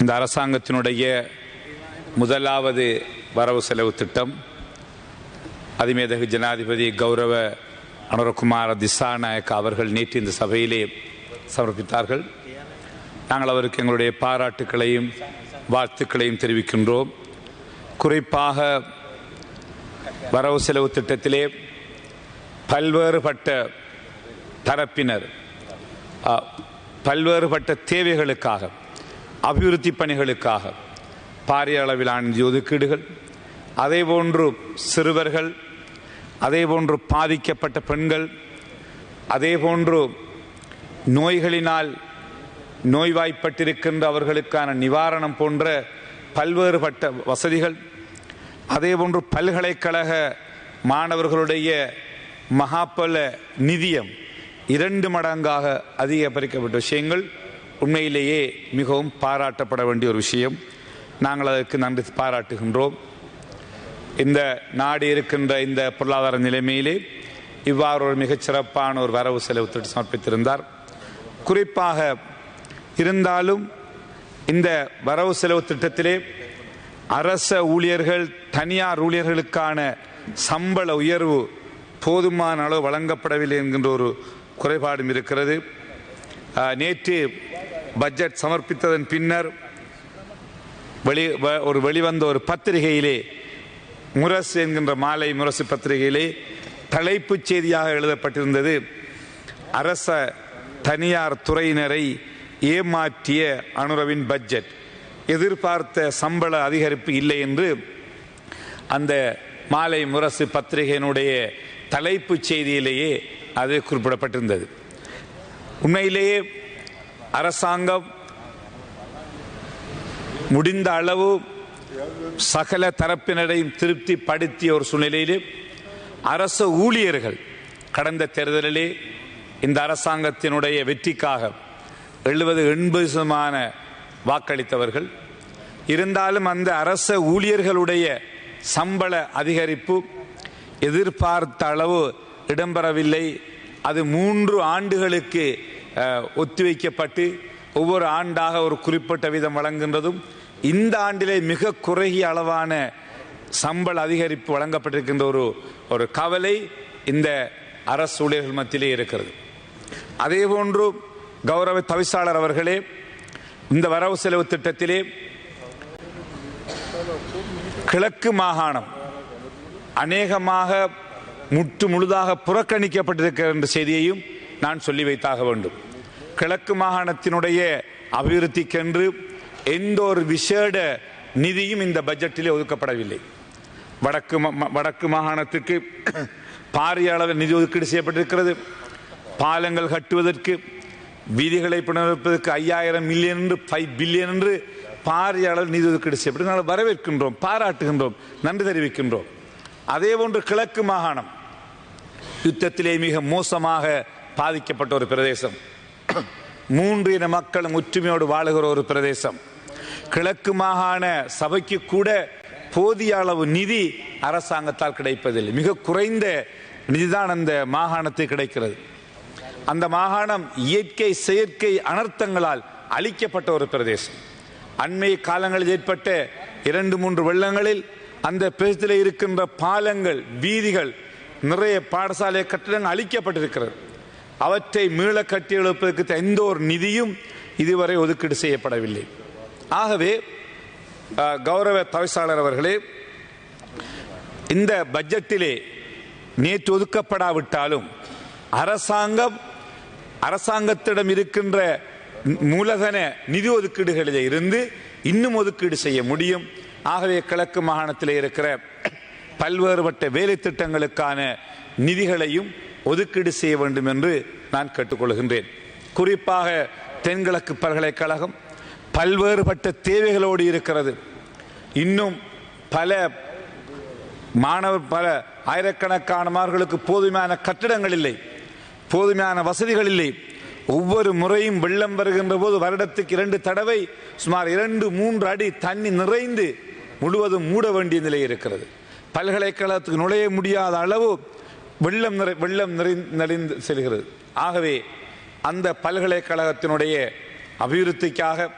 இந்த அரசாங்கத்தினுடைய முதலாவது வரவு செலவு திட்டம் அதிமேதகு ஜனாதிபதி கௌரவ அனுரகுமார திசாநாயக் அவர்கள் நேற்று இந்த சபையிலே சமர்ப்பித்தார்கள். நாங்கள் அவருக்கு எங்களுடைய பாராட்டுக்களையும் வாழ்த்துக்களையும் தெரிவிக்கின்றோம். குறிப்பாக வரவு செலவு திட்டத்திலே பல்வேறுபட்ட தரப்பினர் பல்வேறுபட்ட தேவைகளுக்காக அபிவிருத்தி பணிகளுக்காக பாரிய அளவிலான நிதி ஒதுக்கீடுகள் அதேபோன்று சிறுவர்கள் அதேபோன்று பாதிக்கப்பட்ட பெண்கள் அதேபோன்று நோய்களினால் நோய்வாய்ப்பட்டிருக்கின்ற அவர்களுக்கான நிவாரணம் போன்ற பல்வேறுபட்ட வசதிகள் அதேபோன்று பல்கலைக்கழக மாணவர்களுடைய மகாபல நிதியம் இரண்டு மடங்காக அதிகரிக்கப்பட்ட விஷயங்கள். உண்மையிலேயே மிகவும் பாராட்டப்பட வேண்டிய ஒரு விஷயம். நாங்கள் அதற்கு நன்றி பாராட்டுகின்றோம். இந்த நாடு இருக்கின்ற இந்த பொருளாதார நிலைமையிலே இவ்வாறு ஒரு மிகச்சிறப்பான ஒரு வரவு செலவு திட்டம் சமர்ப்பித்திருந்தார். குறிப்பாக இருந்தாலும் இந்த வரவு செலவு திட்டத்திலே அரச ஊழியர்கள் தனியார் ஊழியர்களுக்கான சம்பள உயர்வு போதுமான அளவு வழங்கப்படவில்லை என்கின்ற ஒரு குறைபாடும் இருக்கிறது. நேற்று பட்ஜெட் சமர்ப்பித்ததன் பின்னர் வெளி வ- ஒரு வெளிவந்த ஒரு பத்திரிகையிலே முரசு என்கின்ற மாலை முரசு பத்திரிகையிலே தலைப்புச் செய்தியாக எழுதப்பட்டிருந்தது. அரச தனியார் துறையினரை ஏமாற்றிய அனுரவின் பட்ஜெட். எதிர்பார்த்த சம்பள அதிகரிப்பு இல்லை என்று அந்த மாலை முரசு பத்திரிகையினுடைய தலைப்புச் செய்தியிலேயே அது குறிப்பிடப்பட்டிருந்தது. உண்மையிலேயே அரசாங்கம் முடிந்த அளவு சகல தரப்பினரையும் திருப்திப்படுத்திய ஒரு சூழ்நிலையிலே அரச ஊழியர்கள் கடந்த தேர்தலிலே இந்த அரசாங்கத்தினுடைய வெற்றிக்காக எழுபது எண்பது சதமான வாக்களித்தவர்கள். இருந்தாலும் அந்த அரச ஊழியர்களுடைய சம்பள அதிகரிப்பு எதிர்பார்த்த அளவு இடம்பெறவில்லை. அது மூன்று ஆண்டுகளுக்கு ஒத்திவைக்கப்பட்டு ஒவ்வொரு ஆண்டாக ஒரு குறிப்பிட்ட விதம் வழங்குகின்றதும் இந்த ஆண்டிலே மிக குறுகிய அளவான சம்பள அதிகரிப்பு வழங்கப்பட்டிருக்கின்ற ஒரு ஒரு கவலை இந்த அரசு ஊழியர்கள் மத்தியிலே இருக்கிறது. அதே போன்று கௌரவ தவிசாளர் அவர்களே இந்த வரவு செலவு திட்டத்திலே கிழக்கு மாகாணம் அநேகமாக முற்று முழுதாக புறக்கணிக்கப்பட்டிருக்கிற என்ற செய்தியையும் நான் சொல்லி வைத்தாக வேண்டும். கிழக்கு மாகாணத்தினுடைய அபிவிருத்திக்கென்று எந்த ஒரு விசேட நிதியும் இந்த பட்ஜெட்டிலே ஒதுக்கப்படவில்லை. வடக்கு ம- ம- வடக்கு மாகாணத்துக்கு பாரிய அளவில் நிதி ஒதுக்கீடு செய்யப்பட்டிருக்கிறது. பாலங்கள் கட்டுவதற்கு வீதிகளை புனரமைப்பதற்கு ஐயாயிரம் மில்லியன் என்று ஃபைவ் பில்லியன் என்று பாரிய அளவில் நிதி ஒதுக்கீடு செய்யப்பட்டு நாங்கள் வரவேற்கின்றோம் பாராட்டுகின்றோம் நன்றி தெரிவிக்கின்றோம். அதே போன்று கிழக்கு மாகாணம் யுத்தத்திலே மிக மோசமாக பாதிக்கப்பட்ட ஒரு பிரதேசம். மூன்று இன மக்களும் ஒற்றுமையோடு வாழுகிற ஒரு பிரதேசம். கிழக்கு மாகாண சபைக்கு கூட போதிய அளவு நிதி அரசாங்கத்தால் கிடைப்பதில்லை. மிக குறைந்த நிதிதான் அந்த மாகாணத்தை கிடைக்கிறது. அந்த மாகாணம் இயற்கை செயற்கை அனர்த்தங்களால் அழிக்கப்பட்ட ஒரு பிரதேசம். அண்மை காலங்களில் ஏற்பட்ட இரண்டு மூன்று வெள்ளங்களில் அந்த பிரதேசத்தில் இருக்கின்ற பாலங்கள் வீதிகள் நிறைய பாடசாலை கட்டிடங்கள் அழிக்கப்பட்டிருக்கிறது. அவற்றை மீள கட்டி எழுப்பதற்கு எந்த ஒரு நிதியும் இதுவரை ஒதுக்கீடு செய்யப்படவில்லை. ஆகவே கௌரவ தவிசாளர் அவர்களே இந்த பட்ஜெட்டிலே நேற்று ஒதுக்கப்படாவிட்டாலும் அரசாங்கம் அரசாங்கத்திடம் இருக்கின்ற மூலதன நிதி ஒதுக்கீடுகளில் இருந்து இன்னும் ஒதுக்கீடு செய்ய முடியும். ஆகவே கிழக்கு மாகாணத்தில் இருக்கிற பல்வேறுபட்ட வேலை திட்டங்களுக்கான நிதிகளையும் ஒதுக்கீடு செய்ய வேண்டும் என்று நான் கேட்டுக்கொள்கின்றேன். குறிப்பாக தென்கிழக்கு பல்கலைக்கழகம் பல்வேறுபட்ட தேவைகளோடு இருக்கிறது. இன்னும் பல மாணவர் பல ஆயிரக்கணக்கான மாணவர்களுக்கு போதுமான கட்டிடங்கள் இல்லை. போதுமான வசதிகள் இல்லை. ஒவ்வொரு முறையும் வெள்ளம் வருகின்ற போது வருடத்துக்கு இரண்டு தடவை சுமார் இரண்டு மூன்று அடி தண்ணி நிறைந்து முழுவதும் மூட வேண்டிய நிலை இருக்கிறது. பல்கலைக்கழகத்துக்கு நுழைய முடியாத அளவு வெள்ளம் நிறை வெள்ளம் நிறை நிறைந்து செல்கிறது. ஆகவே அந்த பல்கலைக்கழகத்தினுடைய அபிவிருத்திக்காக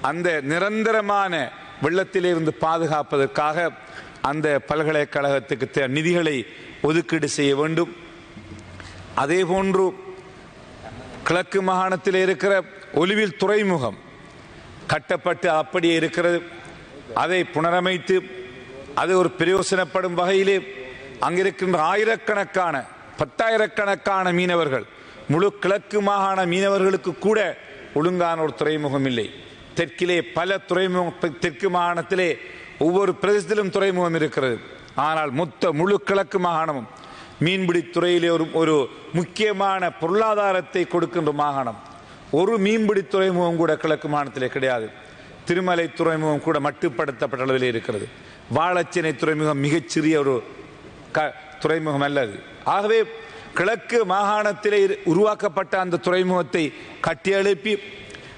அந்த நிரந்தரமான வெள்ளத்திலிருந்து பாதுகாப்பதற்காக அந்த பல்கலைக்கழகத்துக்கு நிதிகளை ஒதுக்கீடு செய்ய வேண்டும். அதே போன்று கிழக்கு மாகாணத்தில் இருக்கிற ஒலிவில் துறைமுகம் கட்டப்பட்டு அப்படியே இருக்கிறது. அதை புனரமைத்து அது ஒரு பிரயோசனப்படும் வகையிலே அங்கிருக்கின்ற ஆயிரக்கணக்கான பத்தாயிரக்கணக்கான மீனவர்கள் முழு கிழக்கு மாகாண மீனவர்களுக்கு கூட ஒழுங்கான ஒரு துறைமுகம் இல்லை. தெற்கிலே பல துறைமுகம் தெற்கு மாகாணத்திலே ஒவ்வொரு பிரதேசத்திலும் துறைமுகம் இருக்கிறது. ஆனால் மொத்த முழு கிழக்கு மாகாணமும் மீன்பிடி துறையிலே ஒரு ஒரு முக்கியமான பொருளாதாரத்தை கொடுக்கின்ற மாகாணம். ஒரு மீன்பிடி துறைமுகம் கூட கிழக்கு மாகாணத்திலே கிடையாது. திருமலை துறைமுகம் கூட மட்டுப்படுத்தப்பட்ட அளவில் இருக்கிறது. வாழச்சேனை துறைமுகம் மிகச்சிறிய ஒரு க- துறைமுகம் அல்லது. ஆகவே கிழக்கு மாகாணத்திலே இரு- உருவாக்கப்பட்ட அந்த துறைமுகத்தை கட்டியெழுப்பி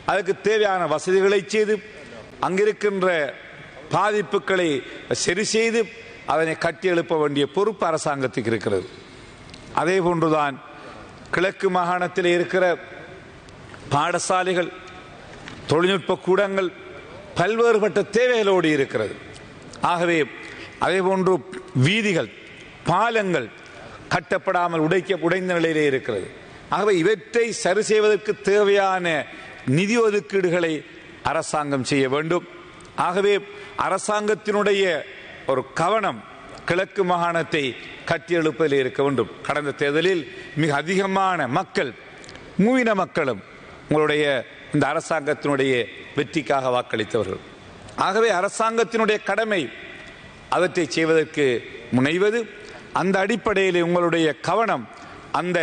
அதுக்கு தேவையான வசதிகளை செய்து அங்கிருக்கின்ற பாதிப்புகளை சரி செய்து அதனை கட்டியெழுப்ப வேண்டிய பொறுப்பு அரசாங்கத்துக்கு இருக்கிறது. அதே போன்றுதான் கிழக்கு மாகாணத்தில் இருக்கிற பாடசாலைகள் தொழில்நுட்ப கூடங்கள் பல்வேறுபட்ட தேவைகளோடு இருக்கிறது. ஆகவே அதே போன்று வீதிகள் பாலங்கள் கட்டப்படாமல் உடைக்க உடைந்த நிலையிலே இருக்கிறது. ஆகவே இவற்றை சரி செய்வதற்கு தேவையான நிதி ஒதுக்கீடுகளை அரசாங்கம் செய்ய வேண்டும். ஆகவே அரசாங்கத்தினுடைய ஒரு கவனம் கிழக்கு மாகாணத்தை கட்டியெழுப்பதில் இருக்க வேண்டும். கடந்த தேர்தலில் மிக அதிகமான மக்கள் மூவின மக்களும் உங்களுடைய இந்த அரசாங்கத்தினுடைய வெற்றிக்காக வாக்களித்தவர்கள். ஆகவே அரசாங்கத்தினுடைய கடமை அவற்றை செய்வதற்கு முனைவது அந்த அடிப்படையில் உங்களுடைய கவனம் அந்த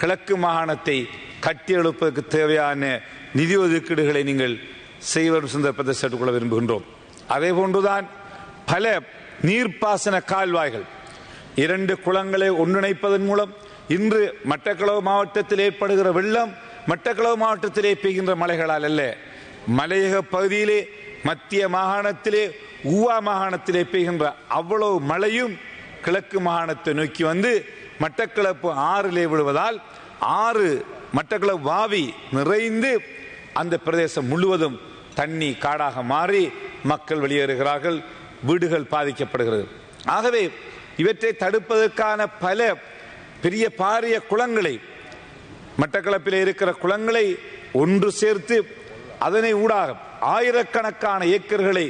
கிழக்கு மாகாணத்தை கட்டியெழுப்பதற்கு தேவையான நிதி ஒதுக்கீடுகளை நீங்கள் செய்வரும் சந்தர்ப்பத்தை சேர்த்துக்கொள்ள விரும்புகின்றோம். அதே போன்றுதான் பல நீர்ப்பாசன கால்வாய்கள் இரண்டு குளங்களை ஒன்றிணைப்பதன் மூலம் இன்று மட்டக்களவு மாவட்டத்தில் ஏற்படுகிற வெள்ளம் மட்டக்களவு மாவட்டத்திலே பெய்கின்ற மலைகளால் அல்ல. மலையக பகுதியிலே மத்திய மாகாணத்திலே ஊவா மாகாணத்திலே பெய்கின்ற அவ்வளவு மழையும் கிழக்கு மாகாணத்தை நோக்கி வந்து மட்டக்களப்பு ஆறிலே விழுவதால் ஆறு மட்டக்களப்பு வாவி நிறைந்து அந்த பிரதேசம் முழுவதும் தண்ணி காடாக மாறி மக்கள் வெளியேறுகிறார்கள் வீடுகள் பாதிக்கப்படுகிறது. ஆகவே இவற்றை தடுப்பதற்கான பல பெரிய பாரிய குளங்களை மட்டக்களப்பில் இருக்கிற குளங்களை ஒன்று சேர்த்து அதனை ஊடாக ஆயிரக்கணக்கான ஏக்கர்களை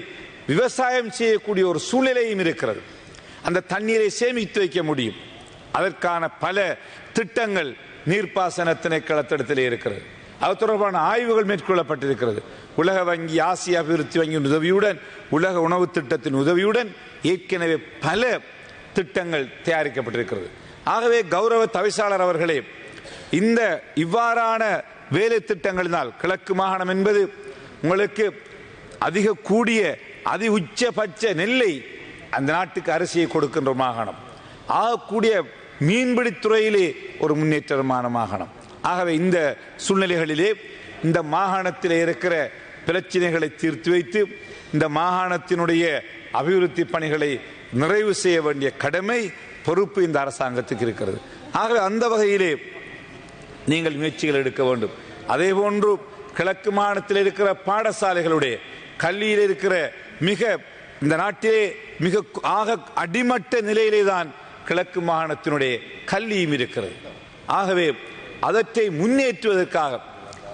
விவசாயம் செய்யக்கூடிய ஒரு சூழ்நிலையும் இருக்கிறது. அந்த தண்ணீரை சேமித்து வைக்க முடியும். அதற்கான பல திட்டங்கள் நீர்ப்பாசன திணைக்களத்திடத்தில் இருக்கிறது. அது தொடர்பான ஆய்வுகள் மேற்கொள்ளப்பட்டிருக்கிறது. உலக வங்கி ஆசிய அபிவிருத்தி வங்கியின் உதவியுடன் உலக உணவு திட்டத்தின் உதவியுடன் ஏற்கனவே பல திட்டங்கள் தயாரிக்கப்பட்டிருக்கிறது. ஆகவே கௌரவ தவிசாளர் அவர்களே இந்த இவ்வாறான வேலை திட்டங்களினால் கிழக்கு மாகாணம் என்பது உங்களுக்கு அதிக கூடிய அதி உச்சபட்ச நெல்லை அந்த நாட்டுக்கு அரிசியை கொடுக்கின்ற மாகாணம். ஆகக்கூடிய மீன்பிடித் துறையிலே ஒரு முன்னேற்றமான மாகாணம். ஆகவே இந்த சூழ்நிலைகளிலே இந்த மாகாணத்தில் இருக்கிற பிரச்சனைகளை தீர்த்து வைத்து இந்த மாகாணத்தினுடைய அபிவிருத்தி பணிகளை நிறைவு செய்ய வேண்டிய கடமை பொறுப்பு இந்த அரசாங்கத்துக்கு இருக்கிறது. ஆகவே அந்த வகையிலே நீங்கள் முயற்சிகள் எடுக்க வேண்டும். அதே போன்று கிழக்கு மாநிலத்தில் இருக்கிற பாடசாலைகளுடைய கல்வியில் இருக்கிற மிக இந்த நாட்டிலே மிக ஆக அடிமட்ட நிலையிலே தான் கிழக்கு மாகாணத்தினுடைய கல்வியும் இருக்கிறது. ஆகவே அதற்றை முன்னேற்றுவதற்காக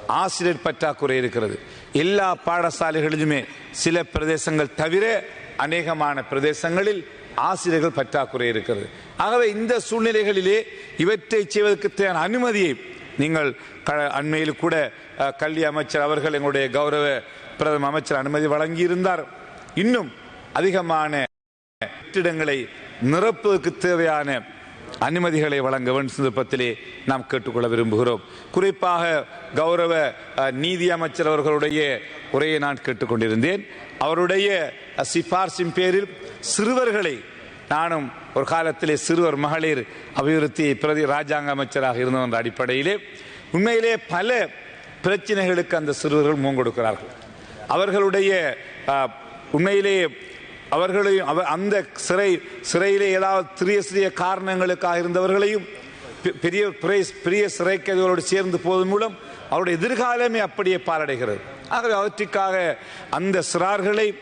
ஆசிரியர் பற்றாக்குறை இருக்கிறது. எல்லா பாடசாலைகளிலுமே சில பிரதேசங்கள் தவிர அநேகமான பிரதேசங்களில் ஆசிரியர்கள் பற்றாக்குறை இருக்கிறது. ஆகவே இந்த சூழ்நிலைகளிலே இவற்றை செய்வதற்கு தேவையான அனுமதியை நீங்கள் க- அண்மையில் கூட கல்வி அமைச்சர் அவர்கள் எங்களுடைய கௌரவ பிரதம அமைச்சர் அனுமதி வழங்கியிருந்தார். இன்னும் அதிகமான கட்டிடங்களை நிரப்புவதற்கு தேவையான அனுமதிகளை வழங்க வேண்டும் சந்தர்ப்பத்திலே நாம் கேட்டுக்கொள்ள விரும்புகிறோம். குறிப்பாக கௌரவ நீதி அமைச்சர் அவர்களுடைய உரையை நான் கேட்டுக்கொண்டிருந்தேன். அவருடைய சிபார்சின் பேரில் சிறுவர்களை நானும் ஒரு காலத்திலே சிறுவர் மகளிர் அபிவிருத்தி பிரதி ராஜாங்க அமைச்சராக இருந்தவன் அடிப்படையிலே உண்மையிலே பல பிரச்சனைகளுக்கு அந்த சிறுவர்கள் மூங்கொடுக்கிறார்கள் அவர்களுடைய உண்மையிலேயே அவர்களையும் அந்த சிறை சிறையிலே ஏதாவது சிறிய சிறிய காரணங்களுக்காக இருந்தவர்களையும் பெ- பெரிய பெரிய சிறை கைதிகளோடு சேர்ந்து போவதன் மூலம் அவருடைய எதிர்காலமே அப்படியே பாரடைகிறது. ஆகவே அவற்றுக்காக அந்த சிறார்களை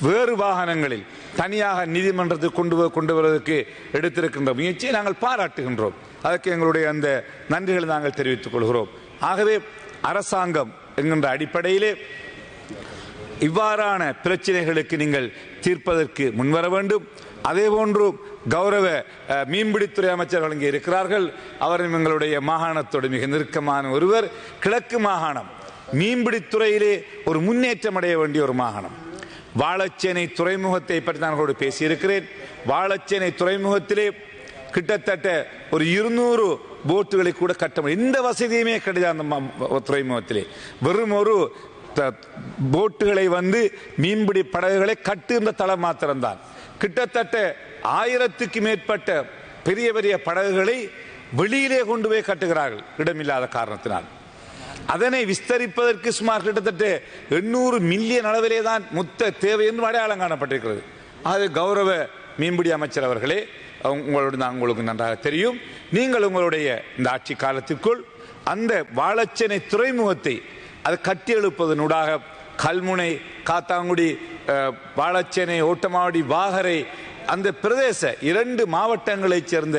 வேறு வாகனங்களில் தனியாக நீதிமன்றத்துக்கு கொண்டு கொண்டு வருவதற்கு எடுத்திருக்கின்ற முயற்சியை நாங்கள் பாராட்டுகின்றோம். அதற்கு எங்களுடைய அந்த நன்றிகளை நாங்கள் தெரிவித்துக் கொள்கிறோம். ஆகவே அரசாங்கம் என்கின்ற அடிப்படையிலே இவ்வாறான பிரச்சனைகளுக்கு நீங்கள் தீர்ப்பதற்கு முன்வர வேண்டும். அதே போன்று கௌரவ மீன்பிடித்துறை அமைச்சர்கள் இங்கே இருக்கிறார்கள். அவரும் எங்களுடைய மாகாணத்தோடு மிக நெருக்கமான ஒருவர். கிழக்கு மாகாணம் மீன்பிடித்துறையிலே ஒரு முன்னேற்றம் அடைய வேண்டிய ஒரு மாகாணம். வாழச்சேனை துறைமுகத்தை பற்றி நான் கூட பேசியிருக்கிறேன். வாழச்சேனை துறைமுகத்திலே கிட்டத்தட்ட ஒரு இருநூறு போட்டுகளை கூட கட்ட முடியும். இந்த வசதியுமே கிடையாது அந்த துறைமுகத்திலே. வெறும் ஒரு போட்டுகளை வந்து மீன்பிடி படகுகளை கட்டுகின்ற தளம் மாத்திரம்தான். கிட்டத்தட்ட ஆயிரத்துக்கு மேற்பட்ட பெரிய பெரிய படகுகளை வெளியிலே கொண்டு போய் கட்டுகிறார்கள் இடமில்லாத காரணத்தினால். அதனை விஸ்தரிப்பதற்கு சுமார் கிட்டத்தட்ட எண்ணூறு மில்லியன் அளவிலே தான் மொத்த தேவை என்று அடையாளம் காணப்பட்டிருக்கிறது. அது கௌரவ மீன்பிடி அமைச்சர் அவர்களே உங்களோட நான் உங்களுக்கு நன்றாக தெரியும். நீங்கள் உங்களுடைய இந்த ஆட்சி காலத்திற்குள் அந்த வாழச்சனை துறைமுகத்தை அது கட்டி எழுப்பதனூடாக கல்முனை காத்தாங்குடி வாழச்சேனை ஓட்டமாவடி வாகரை அந்த பிரதேச இரண்டு மாவட்டங்களைச் சேர்ந்த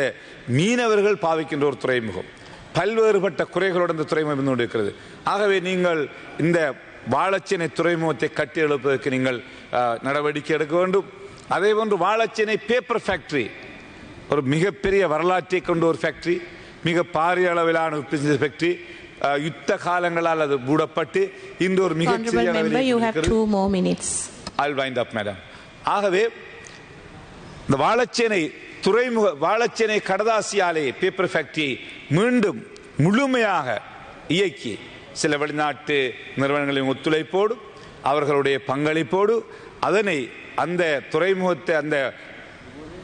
மீனவர்கள் பாவிக்கின்ற ஒரு துறைமுகம். பல்வேறுபட்ட குறைகளோடு அந்த துறைமுகம் இருந்து கொண்டிருக்கிறது. ஆகவே நீங்கள் இந்த வாழச்சேனை துறைமுகத்தை கட்டி எழுப்பதற்கு நீங்கள் நடவடிக்கை எடுக்க வேண்டும். அதே போன்று வாழச்சேனை பேப்பர் ஃபேக்டரி ஒரு மிகப்பெரிய வரலாற்றை கொண்ட ஒரு ஃபேக்டரி மிக பாரிய அளவிலான ஃபேக்டரி யுத்த காலங்களால் அது மூடப்பட்டு இன்று ஒரு மிகச் Honorable சிறிய member, அளவிலே you have இருக்கிறது. two more minutes. I'll wind up, madam. ஆகவே இந்த வாழச்சேனை துறைமுக வாழச்சேனை கடதாசி ஆலை பேப்பர் ஃபேக்டரியை மீண்டும் முழுமையாக இயக்கி சில வெளிநாட்டு நிறுவனங்களின் ஒத்துழைப்போடு அவர்களுடைய பங்களிப்போடு அதனை அந்த துறைமுகத்தை அந்த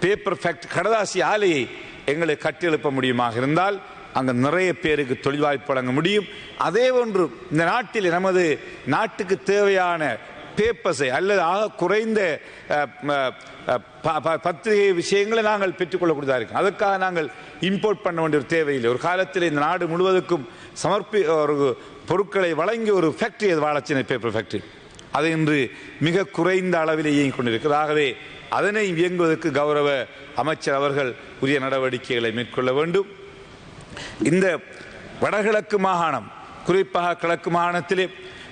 பேப்பர் ஃபேக்ட் கடதாசி ஆலையை எங்களை கட்டியெழுப்ப முடியுமாக இருந்தால் அங்கே நிறைய பேருக்கு தொழில் வாய்ப்பு வழங்க முடியும். அதே ஒன்று இந்த நாட்டில் நமது நாட்டுக்கு தேவையான பேப்பர்ஸை அல்லது ஆக குறைந்த ப- பத்திரிகை விஷயங்களை நாங்கள் பெற்றுக்கொள்ளக்கூடியதாக இருக்கும். அதுக்காக நாங்கள் இம்போர்ட் பண்ண வேண்டிய ஒரு தேவையில்லை. ஒரு காலத்தில் இந்த நாடு முழுவதற்கும் சமர்ப்பி ஒரு பொருட்களை வழங்கிய ஒரு ஃபேக்டரி அது வாழச்சினை பேப்பர் ஃபேக்டரி அது இன்று மிக குறைந்த அளவில் இயங்கிக் கொண்டிருக்கிறது. ஆகவே அதனை இயங்குவதற்கு கௌரவ அமைச்சர் அவர்கள் உரிய நடவடிக்கைகளை மேற்கொள்ள வேண்டும். இந்த வடகிழக்கு மாகாணம் குறிப்பாக கிழக்கு மாகாணத்திலே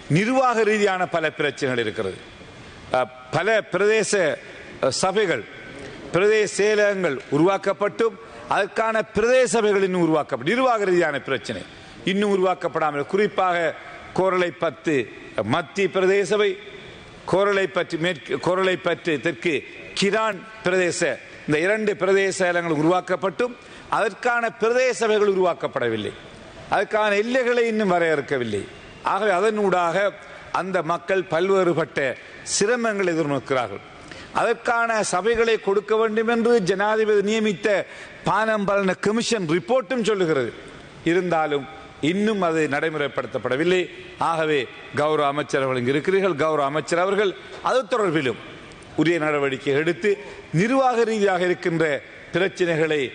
நிர்வாக ரீதியான பல பிரச்சனைகள் இருக்கிறது. பல பிரதேச சபைகள் பிரதேச செயலகங்கள் உருவாக்கப்பட்டும் அதற்கான பிரதேச சபைகள் இன்னும் உருவாக்கப்படும் நிர்வாக ரீதியான பிரச்சனை இன்னும் உருவாக்கப்படாமல் குறிப்பாக கோரளை பத்து மத்திய பிரதேச சபை கோரளை பற்றி மேற்கு கோரளை பற்றி தெற்கு கிரான் பிரதேச இந்த இரண்டு பிரதேச செயலகங்கள் உருவாக்கப்பட்டும் அதற்கான பிரதேச சபைகள் உருவாக்கப்படவில்லை. அதற்கான எல்லைகளை இன்னும் வரையறுக்கவில்லை. ஆகவே அதனூடாக அந்த மக்கள் பல்வேறுபட்ட சிரமங்களை எதிர்நோக்கிறார்கள். அதற்கான சபைகளை கொடுக்க வேண்டும் என்று ஜனாதிபதி நியமித்த பானம்பலன கமிஷன் ரிப்போர்ட்டும் சொல்லுகிறது. இருந்தாலும் இன்னும் அது நடைமுறைப்படுத்தப்படவில்லை. ஆகவே கௌரவ அமைச்சர் அவர்கள் இங்கு இருக்கிறீர்கள். கௌரவ அமைச்சர் அவர்கள் அது தொடர்பிலும் உரிய நடவடிக்கை எடுத்து நிர்வாக ரீதியாக இருக்கின்ற பிரச்சனைகளை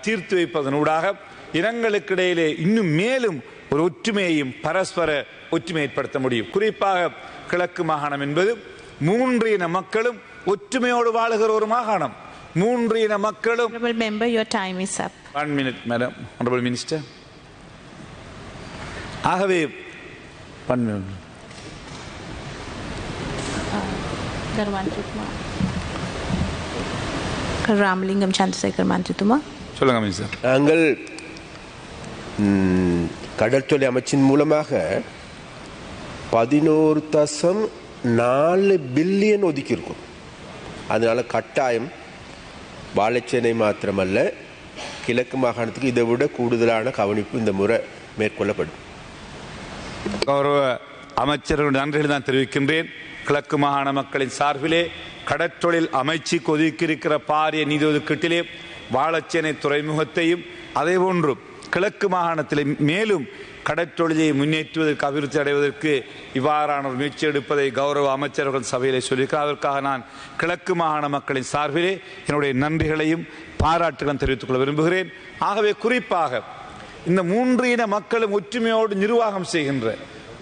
தீர்த்து வைப்பதனூடாக இனங்களுக்கிடையிலே இன்னும் மேலும் ஒரு ஒற்றுமையையும் பரஸ்பர ஒற்றுமை ஏற்படுத்த முடியும். குறிப்பாக கிழக்கு மாகாணம் என்பது மூன்று இன மக்களும் ஒற்றுமையோடு வாழுகிற ஒரு மாகாணம். மூன்று இன மக்களும் member, your time is up. honorable ஆகவே Garwanchituma. Ramalingam Chandrasekhar Manchituma. சொல்லுங்க மினிஸ்டர் நாங்கள் கடற்தொழில் அமைச்சின் மூலமாக பதினோரு தசம் நாலு பில்லியன் ஒதுக்கியிருக்கோம். அதனால கட்டாயம் வாழைச்சேனை மாத்திரமல்ல கிழக்கு மாகாணத்துக்கு இதை விட கூடுதலான கவனிப்பு இந்த முறை மேற்கொள்ளப்படும். கௌரவ அமைச்சர்களுடைய நன்றிகளை நான் தெரிவிக்கின்றேன். கிழக்கு மாகாண மக்களின் சார்பிலே கடற்றொழில் அமைச்சுக்கு ஒதுக்கியிருக்கிற பாரிய நிதி ஒதுக்கீட்டிலே வாழச்சேனை துறைமுகத்தையும் அதே போன்று கிழக்கு மாகாணத்திலே மேலும் கடற்றொழிலை முன்னேற்றுவதற்கு அபிவிருத்தி அடைவதற்கு இவ்வாறான ஒரு முயற்சி எடுப்பதை கௌரவ அமைச்சர்கள் சபையிலே சொல்லியிருக்கிறார் அதற்காக நான் கிழக்கு மாகாண மக்களின் சார்பிலே என்னுடைய நன்றிகளையும் பாராட்டுகளும் தெரிவித்துக் கொள்ள விரும்புகிறேன். ஆகவே குறிப்பாக இந்த மூன்று இன மக்களும் ஒற்றுமையோடு நிர்வாகம் செய்கின்ற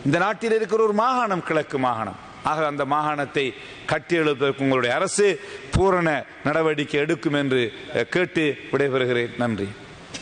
இந்த நாட்டில் இருக்கிற ஒரு மாகாணம் கிழக்கு மாகாணம். ஆக அந்த மாகாணத்தை கட்டி எழுப்பதற்கு உங்களுடைய அரசு பூரண நடவடிக்கை எடுக்கும் என்று கேட்டு விடைபெறுகிறேன். நன்றி.